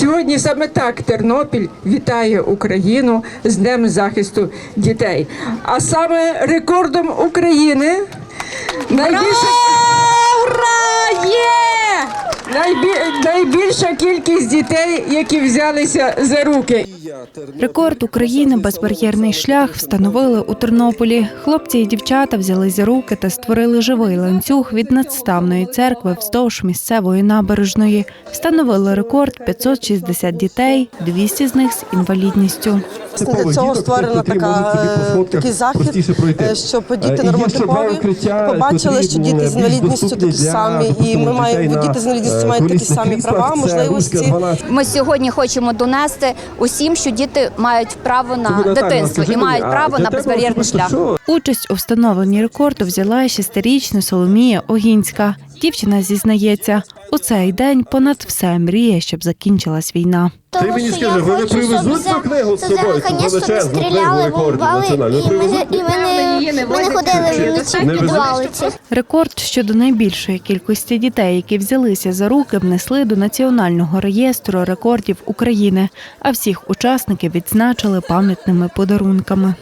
Сьогодні саме так Тернопіль вітає Україну з Днем захисту дітей. А саме рекордом України найбільше. Найбільша кількість дітей, які взялися за руки. Рекорд України безбар'єрний шлях встановили у Тернополі. Хлопці і дівчата взяли за руки та створили живий ланцюг від надставної церкви вздовж місцевої набережної. Встановили рекорд 560 дітей, 200 з них з інвалідністю. Для цього створена така е, такий захід, е, щоб діти нормотипові побачили, що діти з інвалідністю такі самі, і ми маємо діти з інвалідністю мають такі самі права, можливості. Ми сьогодні хочемо донести усім, що діти мають право на дитинство і мають право на безбар'єрний шлях. Участь у встановленні рекорду взяла шестирічна Соломія Огінська. Дівчина зізнається, у цей день понад все мріє, щоб закінчилась війна. Ти мені скажи, вони привезуть цю книгу з собою, цю величезну книгу рекордів національну? і ми не ходили вночі в підвалиці. Рекорд щодо найбільшої кількості дітей, які взялися за руки, внесли до національного реєстру рекордів України. А всіх учасників відзначили пам'ятними подарунками.